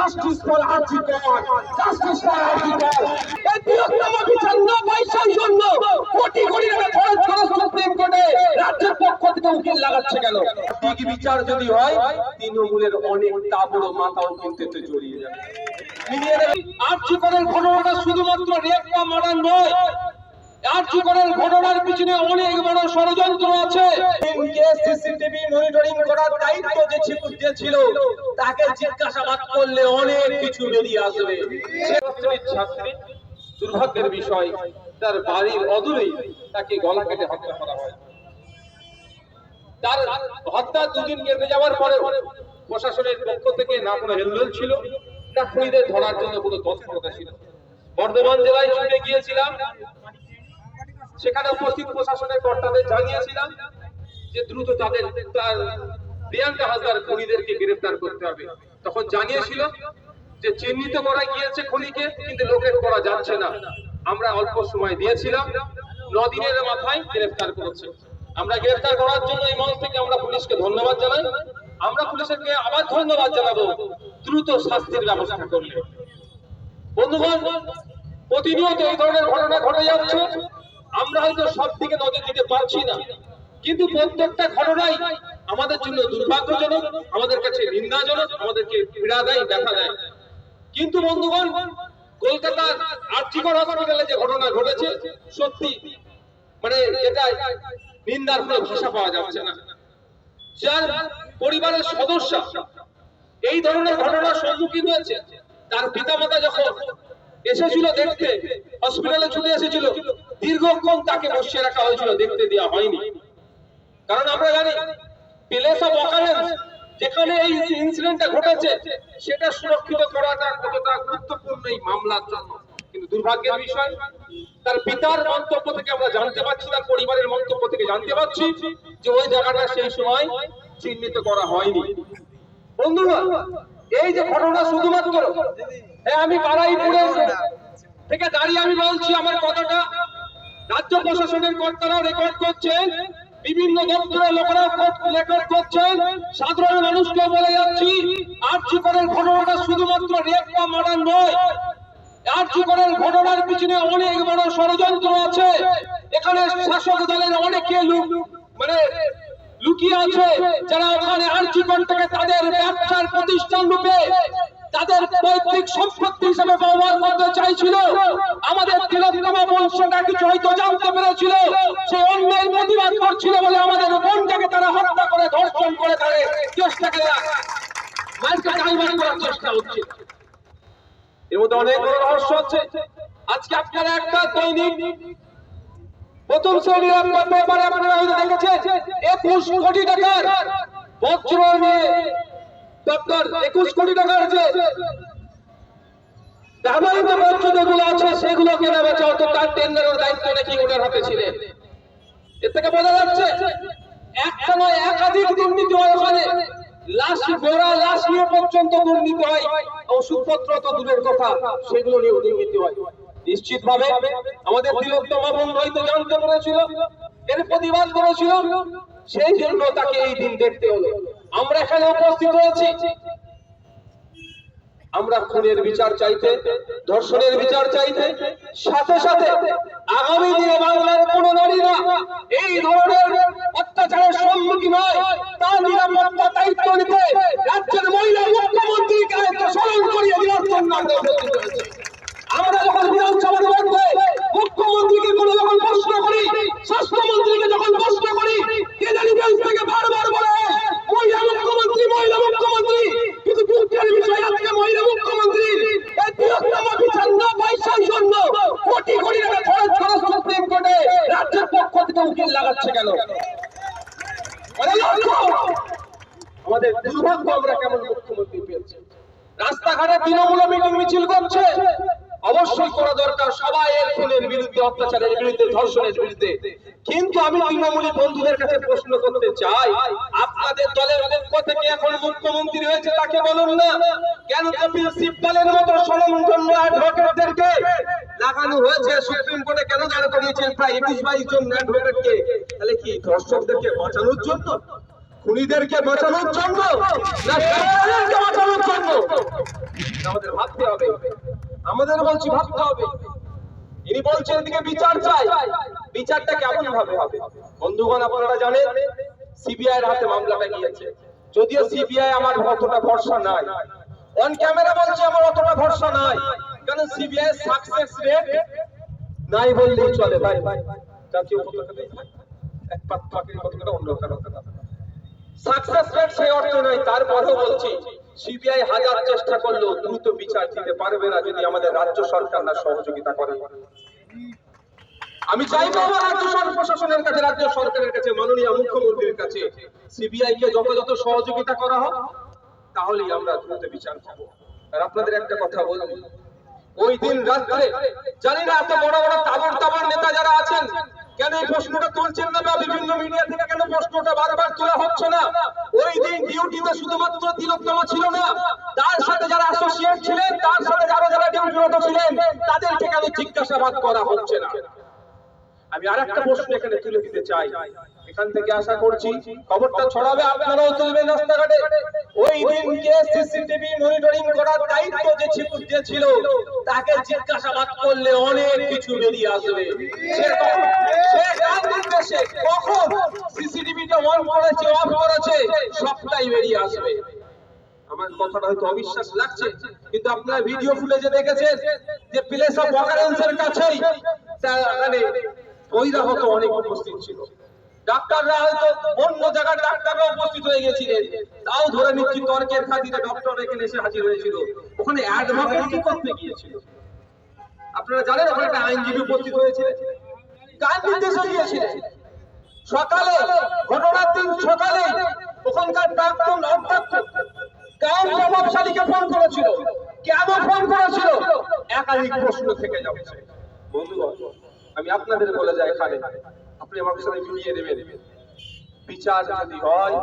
Justice for RG Kar justice for RG Kar এই বৃহত্তম বিচার পয়সার জন্য কোটি কোটি টাকা খরচ করে সুপ্রিম কোর্টে রাজ্যের পক্ষ থেকে উকিল লাগাচ্ছে কেন? ঠিক বিচার যদি হয়, তৃণমূলের অনেক তাবড় মাথাও কিন্তু জড়িয়ে যাবে। আর্জিকরের ঘটনাটা শুধুমাত্র রেপ বা মার্ডার নয় আর্জিকরের ঘটনার পিছনে অনেক বড় ষড়যন্ত্র আছে। সিসিটিভি মনিটরিং করার দায়িত্ব যে ছিল তাকে জিজ্ঞাসাবাদ করলে অনেক কিছু বেরিয়ে আসবে। ছাত্রী দুর্ভাগ্যের বিষয় তার বাড়ির অদূরেই তাকে গলা কেটে হত্যা করা হয়। তার হত্যা দুদিন কেটে যাওয়ার পরে প্রশাসনের পক্ষ থেকে না কোনো হেলদোল ছিল না খুনিদের ধরার জন্য কোনো তৎপরতা ছিল বর্ধমান জেলায় ছুটে গিয়েছিলাম সেখানে উপস্থিত প্রশাসনের কর্তাদের জানিয়েছিলাম যে দ্রুত তাদের তার প্রিয়াঙ্কা হাসদার খুনিদেরকে গ্রেফতার করতে হবে। তখন জানিয়েছিল যে চিহ্নিত করা গিয়েছে খুনিকে, কিন্তু লোকের করা যাচ্ছে না। আমরা অল্প সময় দিয়েছিলাম, নদিনের মাথায় গ্রেফতার করেছে। আমরা গ্রেফতার করার জন্য এই মঞ্চ থেকে আমরা পুলিশকে ধন্যবাদ জানাই। আমরা পুলিশকে আবার ধন্যবাদ জানাব দ্রুত শাস্তির ব্যবস্থা করলে। বন্ধুগণ, প্রতিনিয়ত এই ধরনের ঘটনা ঘটে যাচ্ছে। আমরা হয়তো সব দিকে নজর দিতে পারছি না। কিন্তু প্রত্যেকটা ঘটনাই আমাদের জন্য দুর্ভাগ্যজনক, আমাদের কাছে নিন্দাজনক, আমাদেরকে পীড়া দেয়, ব্যথা দেয়। কিন্তু বন্ধুগণ, কলকাতার আর্থিকর হসপিটালে যে ঘটনা ঘটেছে, সত্যি মানে এটা নিন্দার কোনো ভাষা পাওয়া যাচ্ছে না। যার পরিবারের সদস্য এই ধরনের ঘটনার সম্মুখীন হয়েছে, তার পিতামাতা যখন এসেছিল দেখতে, হসপিটালে চলে এসেছিল দীর্ঘক্ষণ তাকে বসিয়ে রাখা হয়েছিল, দেখতে দেওয়া হয়নি। কারণ আমরা জানি প্লেস অফ অকারেন্স যেখানে এই ইনসিডেন্টটা ঘটেছে, সেটা সুরক্ষিত করাটা কতটা গুরুত্বপূর্ণ এই মামলার জন্য। কিন্তু দুর্ভাগ্যের বিষয়, তার পিতার মন্তব্য থেকে আমরা জানতে তার পরিবারের মন্তব্য থেকে জানতে যে ওই জায়গাটা সেই সময় চিহ্নিত করা হয়নি। বন্ধুরা, এই যে ঘটনা শুধুমাত্র হ্যাঁ আমি বারাইপুরে থেকে দাঁড়িয়ে আমি বলছি, আমার কথাটা রাজ্য প্রশাসনের কর্তারা রেকর্ড করছেন, বিভিন্ন দপ্তরের লোকেরা রেকর্ড করছেন, সাধারণ মানুষকে বলে যাচ্ছি আর্যিকরের ঘটনাটা শুধুমাত্র রেপ বা মার্ডার নয় আর্যিকরের ঘটনার পিছনে অনেক বড় ষড়যন্ত্র আছে। এখানে শাসক দলের অনেকে লোক মানে লুকিয়ে আছে, যারা ওখানে আর্যিকর থেকে তাদের ব্যবসার প্রতিষ্ঠান রূপে তাদের পৈতৃক সম্পত্তি হিসেবে ব্যবহার করতে চাইছিল। আমাদের তিলোত্তমা বংশটা কিছু হয়তো জানতে পেরেছিল। সেই অন্যায় প্রতিবাদ করছিল বলে আমাদের বোনটাকে তারা হত্যা করে, ধর্ষণ করে তাদের চেষ্টা দেখেছেন, একুশ কোটি টাকার বজ্র নিয়ে ডক্টর একুশ কোটি ব্যবহৃত যেগুলো আছে, সেগুলো কেনা বেচা হতো। তার টেন্ডারের দায়িত্ব নাকি ওনার হাতে এর থেকে বোঝা যাচ্ছে একাধিক দুর্নীতি হয় ওখানে। লাশ গোড়া, লাশ নিয়ে পর্যন্ত দুর্নীতি হয়। ওষুধপত্র তো দূরের কথা, সেগুলো নিয়ে দুর্নীতি হয়। নিশ্চিত ভাবে আমাদের হয়তো জানতে পেরেছিল, এর প্রতিবাদ করেছিল, সেই জন্য তাকে এই দিন দেখতে হলো। আমরা এখানে উপস্থিত হয়েছি। আমরা খুনের বিচার চাইতে, ধর্ষণের বিচার চাইতে, সাথে সাথে আগামী দিনে বাংলার কোন নারীরা এই ধরনের অত্যাচারের সম্মুখীন হয় তার নিরাপত্তা দায়িত্ব নিতে রাজ্যের মহিলা মুখ্যমন্ত্রীকে স্মরণ করিয়ে দেওয়ার জন্য আমরা যখন বিধানসভার মধ্যে মুখ্যমন্ত্রীকে কোনো যখন প্রশ্ন করি, স্বাস্থ্যমন্ত্রীকে যখন প্রশ্ন করি কেজারি বেঞ্চ থেকে বারবার বলে মহিলা মুখ্যমন্ত্রী মহিলা মুখ্যমন্ত্রী কিন্তু দুঃখের বিষয় আজকে মহিলা মুখ্যমন্ত্রী এই বৃহত্তম বিচার না পয়সার জন্য কোটি কোটি টাকা খরচ করে সুপ্রিম কোর্টে রাজ্যের পক্ষ লাগাচ্ছে কেন? আমাদের দুর্ভাগ্য আমরা কেমন মুখ্যমন্ত্রী পেয়েছি। রাস্তাঘাটে তৃণমূল মিটিং মিছিল করছে। অবশ্যই করা দরকার, সবাই এর খুনের বিরুদ্ধে অত্যাচারের বিরুদ্ধে, ধর্ষণের বিরুদ্ধে। কিন্তু আমি তৃণমূলী বন্ধুদের কাছে প্রশ্ন করতে চাই, আপনাদের দলের পক্ষ থেকে এখন মুখ্যমন্ত্রী হয়েছে তাকে বলুন না? কেন কপিল সিব্বলের মতো স্বনামধন্য অ্যাডভোকেটদেরকে লাগানো হয়েছে? সুপ্রিম কোর্টে কেন দাঁড় করিয়েছেন প্রায় একুশ বাইশ জন অ্যাডভোকেটকে তাহলে কি দর্শকদেরকে বাঁচানোর জন্য? খুনিদেরকে বাঁচানোর জন্য? না বাঁচানোর জন্য? আমাদের ভাবতে হবে। আমাদের বলছি, ভাবতে হবে। ইনি বলছেন এদিকে বিচার চাই। বিচারটা কেমন ভাবে হবে? বন্ধুগণ, আপনারা জানেন সিবিআই এর হাতে মামলাটা গিয়েছে। যদিও সিবিআই আমার অতটা ভরসা নাই। অন ক্যামেরা বলছে আমার অতটা ভরসা নাই। কারণ সিবিআই সাকসেস রেট নাই বললেই চলে ভাই। জাতীয় পতাকাতেই থাকে। এক পাত ফাঁকের পতাকাটা অন্য কারও। সাকসেস রেট সেই অর্থ নয় তারপরেও বলছি সিবিআই হাজার চেষ্টা করলেও দ্রুত বিচার দিতে পারবে না যদি আমাদের রাজ্য সরকার না সহযোগিতা করে। আমি চাইব আমার রাজ্য প্রশাসনের কাছে, রাজ্য সরকারের কাছে, মাননীয় মুখ্যমন্ত্রীর কাছে সিবিআই কে যত যত সহযোগিতা করা হোক, তাহলেই আমরা দ্রুত বিচার পাবো আর আপনাদের একটা কথা বলব ওই দিন রাত্রে, জানি না এত বড় বড় তাবর তাবর নেতা যারা আছেন কেন এই প্রশ্নটা তুলছেন না বা বিভিন্ন মিডিয়া থেকে কেন প্রশ্নটা বারবার তোলা হচ্ছে না? ওই দিন ডিউটিতে শুধুমাত্র তিলোত্তমা ছিল না, তার সাথে যারা অ্যাসোসিয়েট ছিলেন, তার সাথে যারা যারা ডিউটিরত ছিলেন, তাদেরকে আমি জিজ্ঞাসাবাদ করা হচ্ছে না? আমি আর একটা প্রশ্ন এখানে তুলে দিতে চাই। এখান থেকে আশা করছি খবরটা ছড়াবে, আপনারাও তুলবেন রাস্তাঘাটে। ওই দিনকে সিসিটিভি মনিটরিং করার দায়িত্ব যে ছিল তাকে জিজ্ঞাসাবাদ করলে অনেক কিছু বেরিয়ে আসবে। কখন? সিসিটিভিটা অন করেছে, অফ করেছে, সবটাই বেরিয়ে আসবে। আমার কথাটা হয়তো অবিশ্বাস লাগছে, কিন্তু আপনারা ভিডিও ফুটেজে দেখেছেন যে প্লেস অফ অকারেন্সের কাছেই মানে বহিরাগত অনেক উপস্থিত ছিল। ডাক্তাররা হয়তো অন্য জায়গার ডাক্তাররা উপস্থিত হয়ে গেছিলেন। তাও ধরে নিচ্ছি তর্কের খাতিরে ডক্টর এখানে এসে হাজির হয়েছিল। ওখানে অ্যাডভোকেট কি করতে গিয়েছিল। আপনারা জানেন ওখানে একটা আইনজীবী উপস্থিত হয়েছে। কার নির্দেশে গিয়েছিলেন সকালে ঘটনার দিন সকালে ওখানকার প্রাক্তন অধ্যক্ষ কার প্রভাবশালীকে ফোন করেছিল? কেন ফোন করেছিল? একাধিক প্রশ্ন থেকে যাচ্ছে। বন্ধুগণ আমি আপনাদের বলে যাই এখানে। বিচার যদি হয়,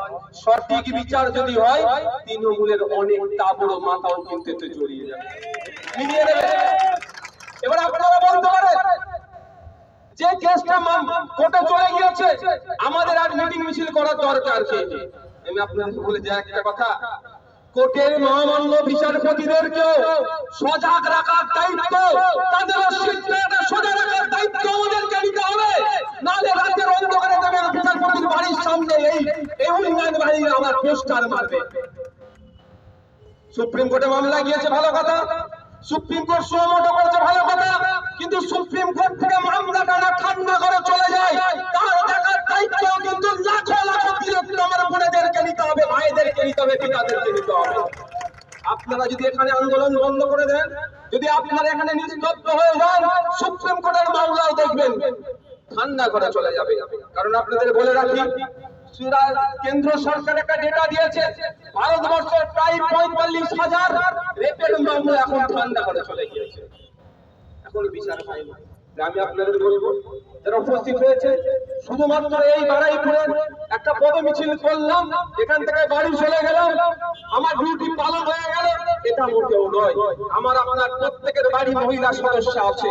সঠিক বিচার যদি হয়, তৃণমূলের অনেক তাবড় মাথাও কিন্তু জড়িয়ে যাবে। এবার আপনারা বলতে পারেন, যে কেসটা চলে গিয়েছে, আমাদের আর মিটিং মিছিল করার দরকার কি? আমি আপনাদের বলে যে একটা কথা, কোর্টের মহামান্য বিচারপতিদেরকেও সজাগ রাখার দায়িত্ব তাদের সিদ্ধান্ত সোজা রাখার দায়িত্ব আমাদেরকে নিতে হবে নাহলে রাতের অন্ধকারে দেবেন বিচারপতির বাড়ির সামনে এই এই উন্নয়ন বাহিনী আমার মারবে। সুপ্রিম কোর্টে মামলা গিয়েছে, ভালো কথা। সুপ্রিম কোর্ট সুমোটো করেছে ভালো কথা। কিন্তু সুপ্রিম কোর্ট থেকে মামলাটা না ঠান্ডা করে চলে যায়। তার দেখার দায়িত্ব কিন্তু বোনেদেরকে নিতে হবে ভাইদেরকে নিতে হবে, পিতাদেরকে নিতে হবে। আপনারা যদি এখানে আন্দোলন বন্ধ করে দেন, যদি আপনারা এখানে হয়ে যান, সুপ্রিম কোর্টের মামলাও দেখবেন। ঠান্ডা করে চলে যাবে। কারণ আপনাদের বলে রাখি কেন্দ্র সরকার একটা ডেটা দিয়েছে। ভারতবর্ষের প্রায় পঁয়তাল্লিশ হাজার রেপের মামলা এখন ঠান্ডা করে চলে গিয়েছে। এখন বিচার হয়নি আমি আপনাদের বলব, যারা উপস্থিত হয়েছে, শুধুমাত্র এই একটা পদ মিছিল করলাম, এখান থেকে বাড়ি চলে গেলাম। আমার ডিউটি পালন হয়ে গেল, এটা মোটেও নয়। আমার আপনার প্রত্যেকের বাড়ি মহিলা সদস্য আছে।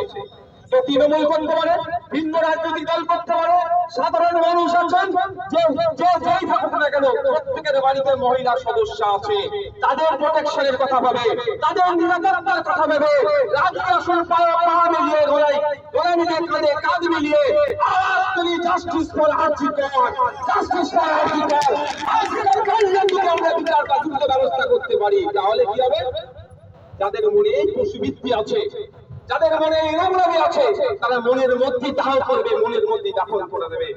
সে তৃণমূল করতে পারে, ভিন্ন রাজনৈতিক দল করতে পারে, সাধারণ মানুষ আছেন যেই থাকুক না কেন, প্রত্যেকের বাড়িতে মহিলা সদস্য আছে। তাদের প্রোটেকশনের কথা ভাবে, তাদের নিরাপত্তার কথা রাজ্য আসন পায়ে পা মিলিয়ে গলায় গলা মিলিয়ে কাঁধে কাঁধ মিলিয়ে জাস্টিস ফর জাস্টিস ফর আজকের যদি আমরা দ্রুত ব্যবস্থা করতে পারি। তাহলে কি হবে? যাদের মনে এই পশুবৃত্তি আছে যাদের মনে নোংরামি আছে, তারা মনের মধ্যে দাহ করবে, মনের মধ্যে দাফন করে দেবে।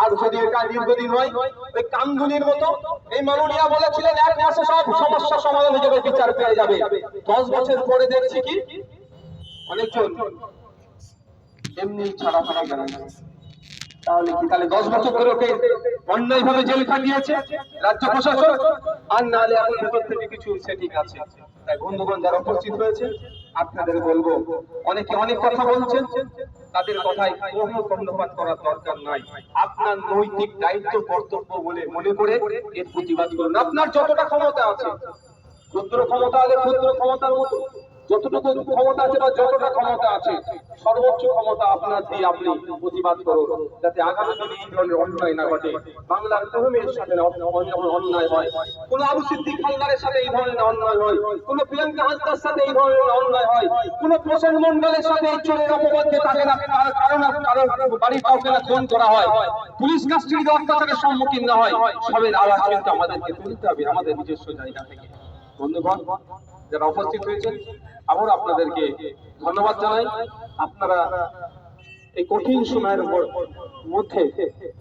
আর যদি এটা দীর্ঘদিন হয়, ওই কামদুনির মতো, এই মাননীয়া বলেছিলেন, এক মাসে সব সমস্যা সমাধান হয়ে যাবে, বিচার পেয়ে যাবে। দশ বছর পরে দেখছি কি? অনেকজন এমনি ছাড়া ফাড়া গেল তাহলে কি তাহলে দশ বছর ধরে ওকে অন্যায় ভাবে জেল খাটিয়েছে রাজ্য প্রশাসন? আর নাহলে এখন ভেতর থেকে কিছু সেটিং আছে। তাই বন্ধুগণ যারা উপস্থিত হয়েছে আপনাদের বলব, অনেকে অনেক কথা বলছেন, তাদের কথায় কোনো কর্ণপাত করার দরকার নাই। আপনার নৈতিক দায়িত্ব, কর্তব্য বলে মনে করে এর প্রতিবাদ করুন। আপনার যতটা ক্ষমতা আছে, ক্ষুদ্র ক্ষমতা হলে ক্ষুদ্র ক্ষমতার মতো। যতটুকু ক্ষমতা আছে বা যতটা ক্ষমতা আছে, সর্বোচ্চ ক্ষমতা আপনার দিয়ে আপনি প্রতিবাদ করুন, যাতে আগামী দিনে এই ধরনের অন্যায় না ঘটে। বাংলার মেয়ের সাথে অন্যায় হয়, কোন আবু সিদ্দিক হালদারের সাথে এই ধরনের অন্যায় হয়, কোন প্রিয়াঙ্কা হাসদার সাথে এই ধরনের অন্যায় হয়, কোন প্রসেন মন্ডলের সাথে এই চোরের অপবাদে তাকে না কারও কারও না কারও বাড়ির কাউকে না খুন করা হয়, পুলিশ কাস্টডিতে অত্যাচারের সম্মুখীন না হয় সবের আওয়াজ কিন্তু আমাদেরকে তুলতে হবে, আমাদের নিজস্ব জায়গা থেকে। বন্ধুগণ যারা উপস্থিত হয়েছেন আবার আপনাদেরকে ধন্যবাদ জানাই। আপনারা এই কঠিন সময়ের মধ্যে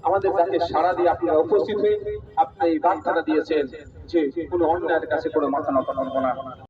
আমাদের কাছে সাড়া দিয়ে আপনারা উপস্থিত হয়ে আপনি এই বার্তাটা দিয়েছেন যে কোনো অন্যায়ের কাছে কোনো মাথা নত করব না।